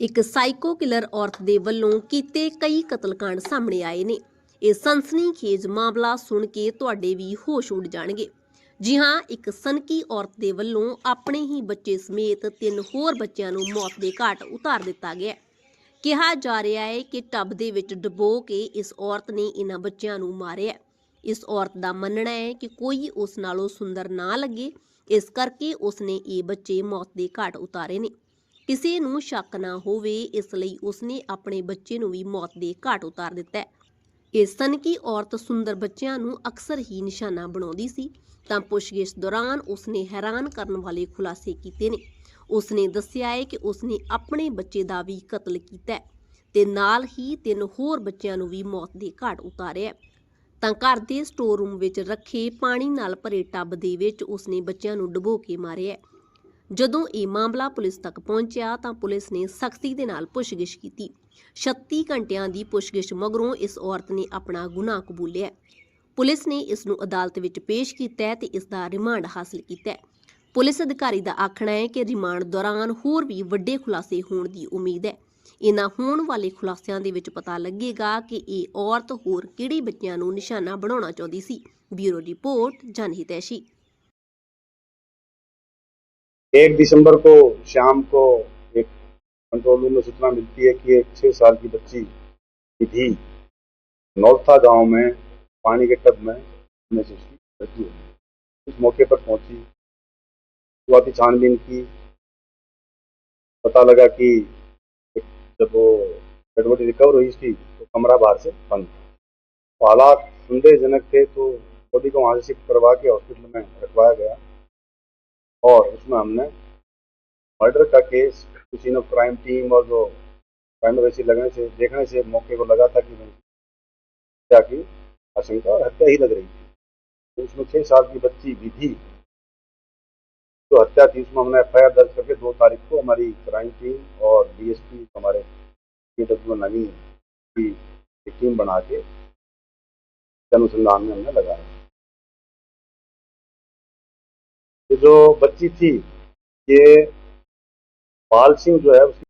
ਇੱਕ psycho killer ਔਰਤ ਦੇ ਵੱਲੋਂ ਕੀਤੇ ਕਈ ਕਤਲकांड ਸਾਹਮਣੇ ਆਏ ਨੇ। ਇਹ ਸਨਸਨੀਖੇਜ ਮਾਮਲਾ ਸੁਣ ਕੇ ਤੁਹਾਡੇ ਵੀ ਹੋਸ਼ ਉੱਡ ਜਾਣਗੇ। ਜੀ ਹਾਂ, ਇੱਕ ਸਨਕੀ ਔਰਤ ਦੇ ਵੱਲੋਂ ਆਪਣੇ ਹੀ ਬੱਚੇ ਸਮੇਤ ਤਿੰਨ ਹੋਰ ਬੱਚਿਆਂ ਨੂੰ ਮੌਤ ਦੇ ਘਾਟ ਉਤਾਰ ਦਿੱਤਾ ਗਿਆ ਕਿਹਾ ਜਾ ਰਿਹਾ ਹੈ ਕਿ ਟੱਬ ਦੇ ਵਿੱਚ ਡੁਬੋ ਕੇ ਇਸ ਔਰਤ ਨੇ ਇਹਨਾਂ ਬੱਚਿਆਂ ਨੂੰ ਮਾਰਿਆ ਇਸ ਔਰਤ ਦਾ ਮੰਨਣਾ ਹੈ ਕਿ ਕੋਈ ਉਸ ਨਾਲੋਂ ਸੁੰਦਰ ਨਾ ਲੱਗੇ। ਇਸ ਕਰਕੇ ਉਸ ਨੇ ਇਹ ਬੱਚੇ ਮੌਤ ਦੇ ਘਾਟ ਉਤਾਰੇ ਨੇ। ਕਿਸੇ ਨੂੰ ਸ਼ੱਕ ਨਾ ਹੋਵੇ, ਇਸ ਲਈ ਉਸਨੇ ਆਪਣੇ ਬੱਚੇ ਨੂੰ ਵੀ ਮੌਤ ਦੇ ਘਾਟ ਉਤਾਰ ਦਿੱਤਾ ਹੈ। ਇਹ ਸਨਕੀ ਔਰਤ ਸੁੰਦਰ ਬੱਚਿਆਂ ਨੂੰ ਅਕਸਰ ਹੀ ਨਿਸ਼ਾਨਾ ਬਣਾਉਂਦੀ ਸੀ, ਤਾਂ ਪੁੱਛਗਿੱਛ ਦੌਰਾਨ ਉਸਨੇ ਹੈਰਾਨ ਕਰਨ ਵਾਲੇ ਖੁਲਾਸੇ ਕੀਤੇ ਨੇ। ਉਸਨੇ ਦੱਸਿਆ ਹੈ ਕਿ ਉਸਨੇ ਆਪਣੇ ਬੱਚੇ ਦਾ ਵੀ ਕਤਲ ਕੀਤਾ ਹੈ ਤੇ ਨਾਲ ਹੀ ਤਿੰਨ ਹੋਰ ਬੱਚਿਆਂ ਨੂੰ ਵੀ ਮੌਤ ਦੇ ਘਾਟ ਉਤਾਰਿਆ ਤਾਂ ਘਰ ਦੇ ਸਟੋਰ ਰੂਮ ਵਿੱਚ ਰੱਖੇ ਪਾਣੀ ਨਾਲ ਭਰੇ ਟੱਬ ਦੇ ਵਿੱਚ ਉਸਨੇ ਬੱਚਿਆਂ ਨੂੰ ਡੁਬੋ ਕੇ ਮਾਰਿਆ ਜਦੋਂ ਇਹ ਮਾਮਲਾ ਪੁਲਿਸ ਤੱਕ ਪਹੁੰਚਿਆ ਤਾਂ ਪੁਲਿਸ ਨੇ ਸਖਤੀ ਦੇ ਨਾਲ ਪੁੱਛਗਿੱਛ ਕੀਤੀ। 36 ਘੰਟਿਆਂ ਦੀ ਪੁੱਛਗਿੱਛ ਮਗਰੋਂ ਇਸ ਔਰਤ ਨੇ ਆਪਣਾ ਗੁਨਾਹ ਕਬੂਲਿਆ। ਪੁਲਿਸ ਨੇ ਇਸ ਨੂੰ ਅਦਾਲਤ ਵਿੱਚ ਪੇਸ਼ ਕੀਤਾ ਹੈ ਤੇ ਇਸ ਦਾ ਰਿਮਾਂਡ ਹਾਸਲ ਕੀਤਾ। ਪੁਲਿਸ ਅਧਿਕਾਰੀ ਦਾ ਆਖਣਾ ਹੈ ਕਿ ਰਿਮਾਂਡ ਦੌਰਾਨ ਹੋਰ ਵੀ ਵੱਡੇ ਖੁਲਾਸੇ ਹੋਣ ਦੀ ਉਮੀਦ ਹੈ। ਇਨ੍ਹਾਂ ਹੋਣ ਵਾਲੇ ਖੁਲਾਸਿਆਂ ਦੇ ਵਿੱਚ ਪਤਾ ਲੱਗੇਗਾ ਕਿ ਇਹ ਔਰਤ ਹੋਰ ਕਿਹੜੇ ਬੱਚਿਆਂ ਨੂੰ ਨਿਸ਼ਾਨਾ ਬਣਾਉਣਾ ਚਾਹੁੰਦੀ ਸੀ। ਬਿਊਰੋ ਰਿਪੋਰਟ ਜਨਹਿਤੈਸ਼ੀ एक दिसंबर को शाम को एक कंट्रोल रूम में सूचना मिलती है कि एक छह साल की बच्ची विधि नौथा गाँव में, पानी के टब में से उसकी मृत्यु हो। उस मौके पर पहुँची। शुरुआती छानबीन की। पता लगा कि जब वो डेड बॉडी रिकवर हुई इसकी तो कमरा बाहर से बंद था। तो हालात संदेहजनक थे तो बॉडी को वहाँ से शिफ्ट करवा के हॉस्पिटल में रखवाया गया। और उसमें हमने मर्डर का case scene of crime team और जो क्राइम वैसी लगने से, देखने से मौके को लगा था कि हत्या की आशंका और हत्या ही लग रही थी। तो उसमें छह साल की बच्ची विधि जो हत्या थी उसमें हमने एफ़ दर्ज करके दो तारीख को हमारी क्राइम टीम और डीएसपी हमारे पी डब्ल्यू नवीन की टीम बना के अनुसंधान में हमने लगाया। ये जो बच्ची थी ये पाल सिंह जो है उसकी